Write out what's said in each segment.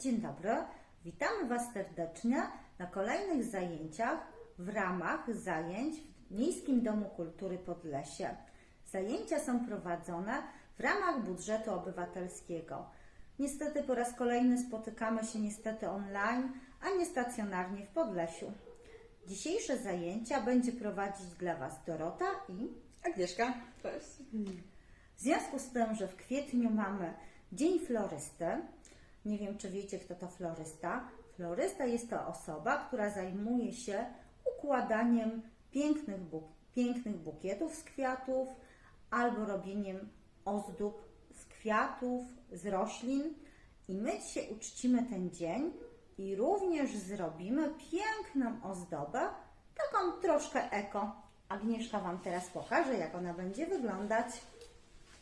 Dzień dobry, witamy Was serdecznie na kolejnych zajęciach w ramach zajęć w Miejskim Domu Kultury Podlesie. Zajęcia są prowadzone w ramach budżetu obywatelskiego. Niestety po raz kolejny spotykamy się niestety online, a nie stacjonarnie w Podlesiu. Dzisiejsze zajęcia będzie prowadzić dla Was Dorota i Agnieszka, cześć. w związku z tym, że w kwietniu mamy Dzień Florysty, nie wiem czy wiecie, kto to florysta. Florysta jest to osoba, która zajmuje się układaniem pięknych, buk- pięknych bukietów z kwiatów albo robieniem ozdób z kwiatów, z roślin. I my dzisiaj uczcimy ten dzień i również zrobimy piękną ozdobę, taką troszkę eko. Agnieszka Wam teraz pokaże, jak ona będzie wyglądać.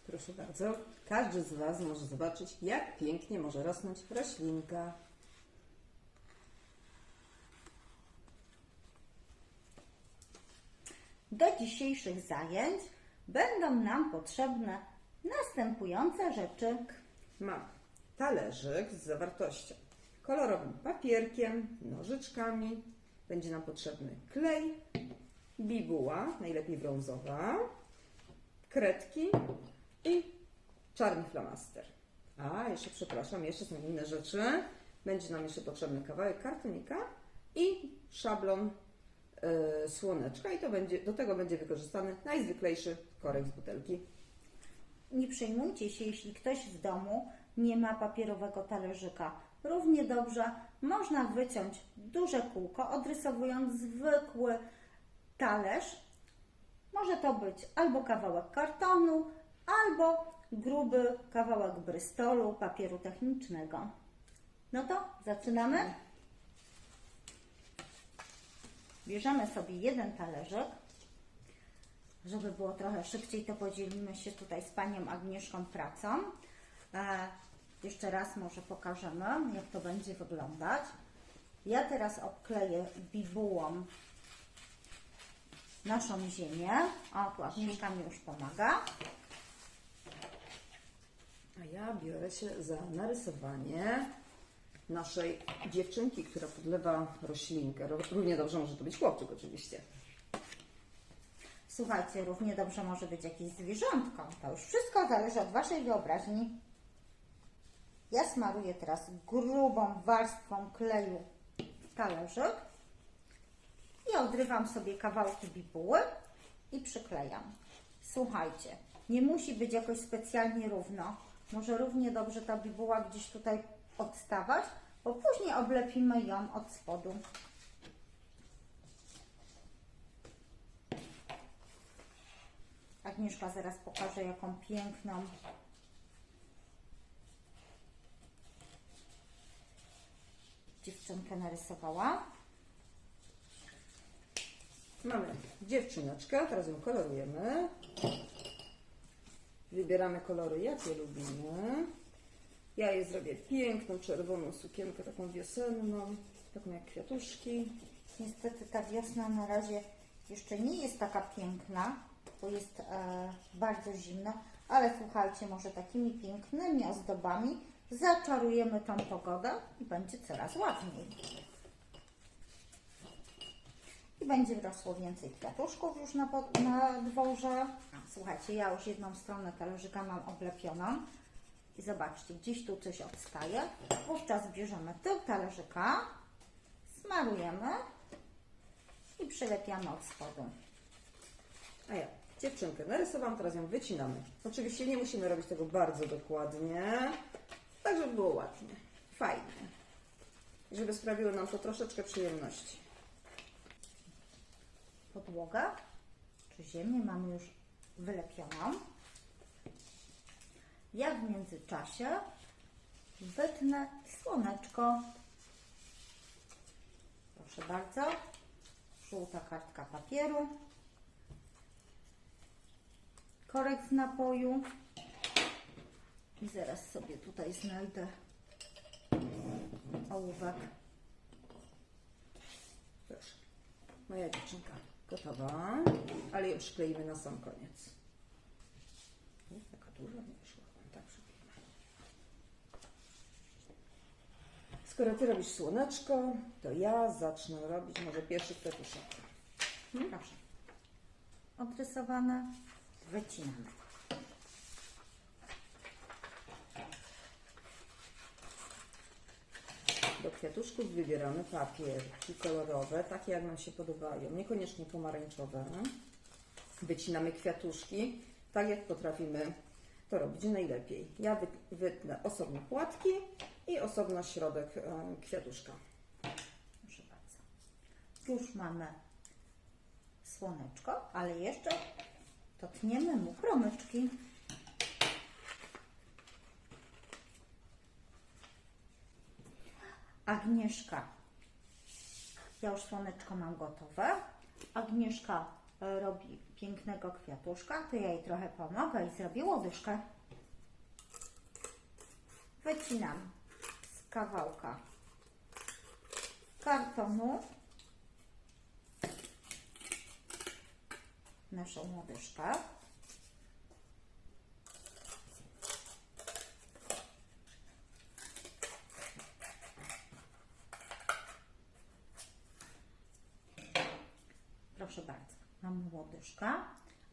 Proszę bardzo, każdy z Was może zobaczyć, jak pięknie może rosnąć roślinka. Do dzisiejszych zajęć będą nam potrzebne następujące rzeczy. Mam talerzyk z zawartością kolorowym papierkiem, nożyczkami. Będzie nam potrzebny klej, bibuła, najlepiej brązowa, kredki i czarny flamaster. A, jeszcze przepraszam, jeszcze są inne rzeczy. Będzie nam jeszcze potrzebny kawałek kartonika i szablon e, słoneczka i to będzie, do tego będzie wykorzystany najzwyklejszy korek z butelki. Nie przejmujcie się, jeśli ktoś w domu nie ma papierowego talerzyka. Równie dobrze można wyciąć duże kółko, odrysowując zwykły talerz. Może to być albo kawałek kartonu, albo gruby kawałek brystolu, papieru technicznego. No to zaczynamy. Bierzemy sobie jeden talerzyk. Żeby było trochę szybciej, to podzielimy się tutaj z Panią Agnieszką pracą. E, jeszcze raz może pokażemy, jak to będzie wyglądać. Ja teraz obkleję bibułą naszą ziemię. O, tu Agnieszka mi już pomaga. A ja biorę się za narysowanie naszej dziewczynki, która podlewa roślinkę. Ro- Równie dobrze może to być chłopczyk oczywiście. Słuchajcie, równie dobrze może być jakieś zwierzątko. To już wszystko zależy od Waszej wyobraźni. Ja smaruję teraz grubą warstwą kleju talerzyk i odrywam sobie kawałki bibuły i przyklejam. Słuchajcie, nie musi być jakoś specjalnie równo. Może równie dobrze ta bibuła gdzieś tutaj odstawać, bo później oblepimy ją od spodu. Agnieszka zaraz pokaże, jaką piękną dziewczynkę narysowała. Mamy dziewczyneczkę, teraz ją kolorujemy. Wybieramy kolory, jakie lubimy. Ja jej zrobię piękną, czerwoną sukienkę, taką wiosenną, taką jak kwiatuszki. Niestety ta wiosna na razie jeszcze nie jest taka piękna, bo jest e, bardzo zimno, ale słuchajcie, może takimi pięknymi ozdobami zaczarujemy tą pogodę i będzie coraz ładniej. Będzie rosło więcej kwiatuszków już na, na dworze. Słuchajcie, ja już jedną stronę talerzyka mam oblepioną. I zobaczcie, gdzieś tu coś odstaje. Wówczas bierzemy tył talerzyka, smarujemy i przylepiamy od spodu. A ja dziewczynkę narysowałam, teraz ją wycinamy. Oczywiście nie musimy robić tego bardzo dokładnie, tak żeby było ładnie, fajnie. Żeby sprawiło nam to troszeczkę przyjemności. Podłogę czy ziemię mamy już wylepioną. Ja w międzyczasie wytnę słoneczko. Proszę bardzo. Żółta kartka papieru. Korek z napoju. I zaraz sobie tutaj znajdę ołówek. Proszę. Moja dziewczynka gotowa, ale ją przykleimy na sam koniec. Taka duża nie wyszła. Tak przyklejmy. Skoro ty robisz słoneczko, to ja zacznę robić może pierwszy kwiatuszek. Proszę. Odrysowane. Wycinamy. Kwiatuszków wybieramy papierki kolorowe, takie jak nam się podobają, niekoniecznie pomarańczowe. Wycinamy kwiatuszki, tak jak potrafimy to robić najlepiej. Ja wy- wytnę osobno płatki i osobno środek e, kwiatuszka. Proszę bardzo. Już mamy słoneczko, ale jeszcze dotniemy mu promyczki. Agnieszka. Ja już słoneczko mam gotowe. Agnieszka e, robi pięknego kwiatuszka, to ja jej trochę pomogę i zrobię łodyżkę. Wycinam z kawałka kartonu naszą łodyżkę. Proszę bardzo, mamy łodyżkę.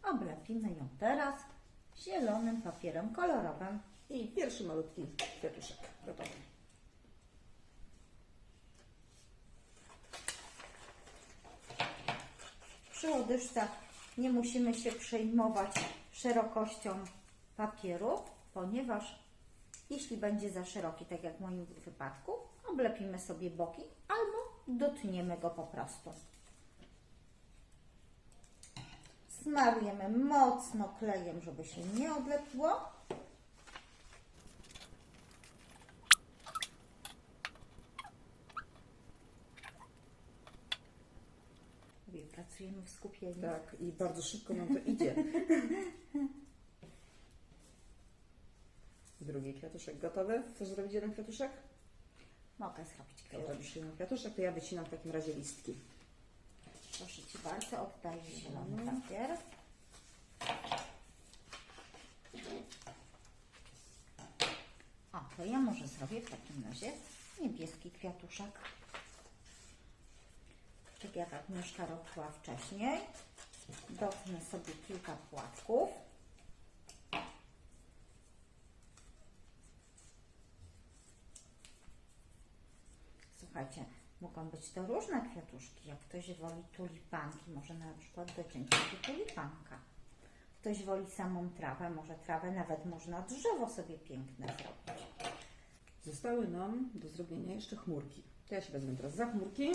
Oblepimy ją teraz zielonym papierem kolorowym. I pierwszy malutki kwiatuszek gotowy. Przy łodyżce nie musimy się przejmować szerokością papieru, ponieważ jeśli będzie za szeroki, tak jak w moim wypadku, oblepimy sobie boki albo dotniemy go po prostu. Smarujemy mocno klejem, żeby się nie odlepiło. Pracujemy w skupieniu. Tak, i bardzo szybko nam to idzie. Drugi kwiatuszek gotowy. Chcesz zrobić jeden kwiatuszek? Mogę zrobić kwiatuszek. robisz jeden kwiatuszek, to ja wycinam w takim razie listki. Bardzo, oddaję zielony papier. O, to ja może zrobię w takim razie niebieski kwiatuszek. Tak jak Agnieszka robiła wcześniej. Dotnę sobie kilka płatków. Słuchajcie, mogą być to różne kwiatuszki. Jak ktoś woli tulipanki, może na przykład sobie tulipanka. Ktoś woli samą trawę, może trawę nawet można drzewo sobie piękne zrobić. Zostały nam do zrobienia jeszcze chmurki. To ja się wezmę teraz za chmurki.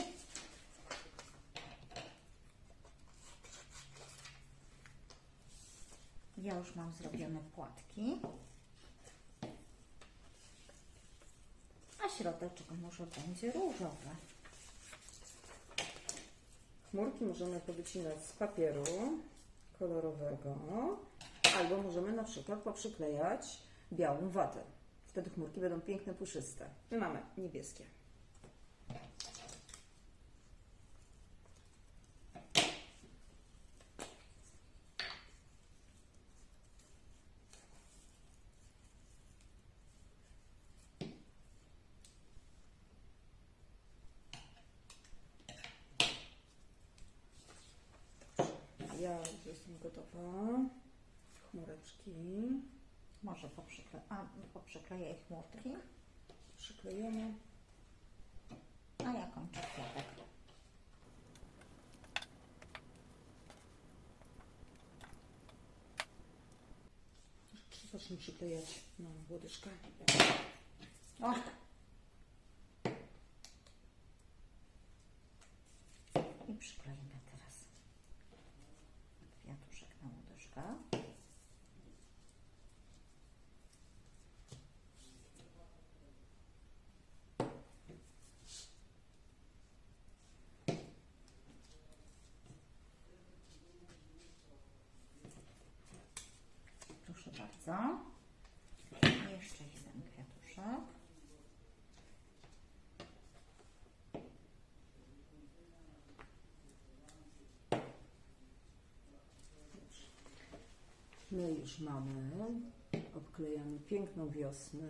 Ja już mam zrobione płatki. Środeczek może będzie różowy. Chmurki możemy powycinać z papieru kolorowego, albo możemy na przykład poprzyklejać białą watę. Wtedy chmurki będą piękne, puszyste. My mamy niebieskie. Ja jestem gotowa. Chmureczki Może poprzykle... A, poprzykleję chmurki, przyklejemy. a ja kończę kwiatek. Zacznij przyklejać na łodyżkę. O! I przyklejmy teraz kwiatuszek na łodyżkę. Proszę bardzo. Jeszcze jeden kwiatuszek. My już mamy, obklejamy piękną wiosnę.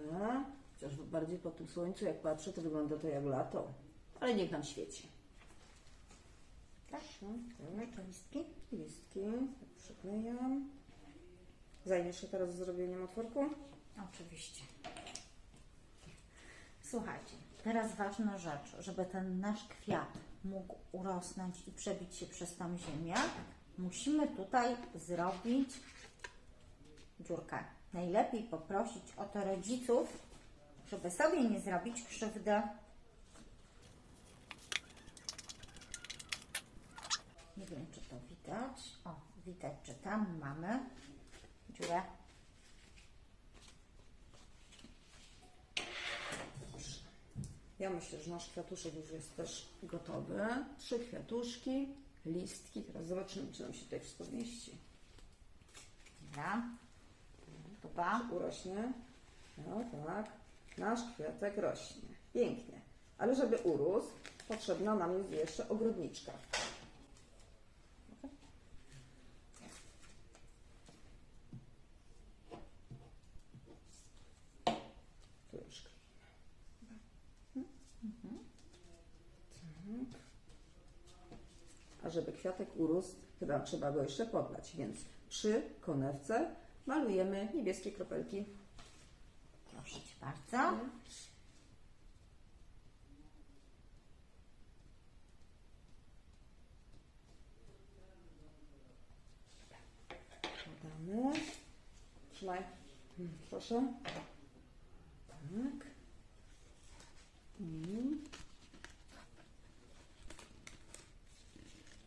Chociaż bardziej po tym słońcu, jak patrzę, to wygląda to jak lato. Ale niech nam świeci. Tak? Tak. Jeszcze listki? Listki przyklejam. Zajmiesz się teraz zrobieniem otworku? Oczywiście. Słuchajcie, teraz ważna rzecz, żeby ten nasz kwiat mógł urosnąć i przebić się przez tą ziemię, musimy tutaj zrobić dziurkę. Najlepiej poprosić o to rodziców, żeby sobie nie zrobić krzywdy. Nie wiem, czy to widać. O, widać, że tam mamy dziurę. Ja myślę, że nasz kwiatuszek już jest też gotowy. Trzy kwiatuszki, listki. Teraz zobaczymy, czy nam się tutaj wszystko zmieści. Dobra. Chyba. Urośnie. No tak. Nasz kwiatek rośnie. Pięknie. Ale żeby urósł, potrzebna nam jest jeszcze ogrodniczka. Tu już Tak. A żeby kwiatek urósł, chyba trzeba go jeszcze podlać, więc przy konewce malujemy niebieskie kropelki. Proszę Cię bardzo. Podamy. Trzymaj. Proszę. Tak. Mm.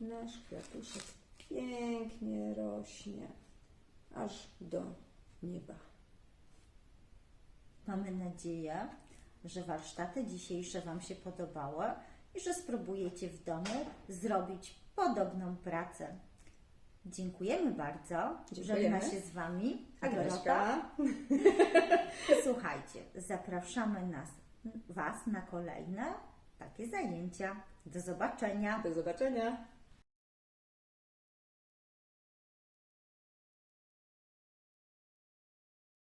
Nasz kwiatuszek pięknie rośnie aż do nieba. Mamy nadzieję, że warsztaty dzisiejsze Wam się podobały i że spróbujecie w domu zrobić podobną pracę. Dziękujemy bardzo. Dziękujemy. Żegna się z Wami. Agnieszka. Słuchajcie, zapraszamy nas, Was na kolejne takie zajęcia. Do zobaczenia. Do zobaczenia.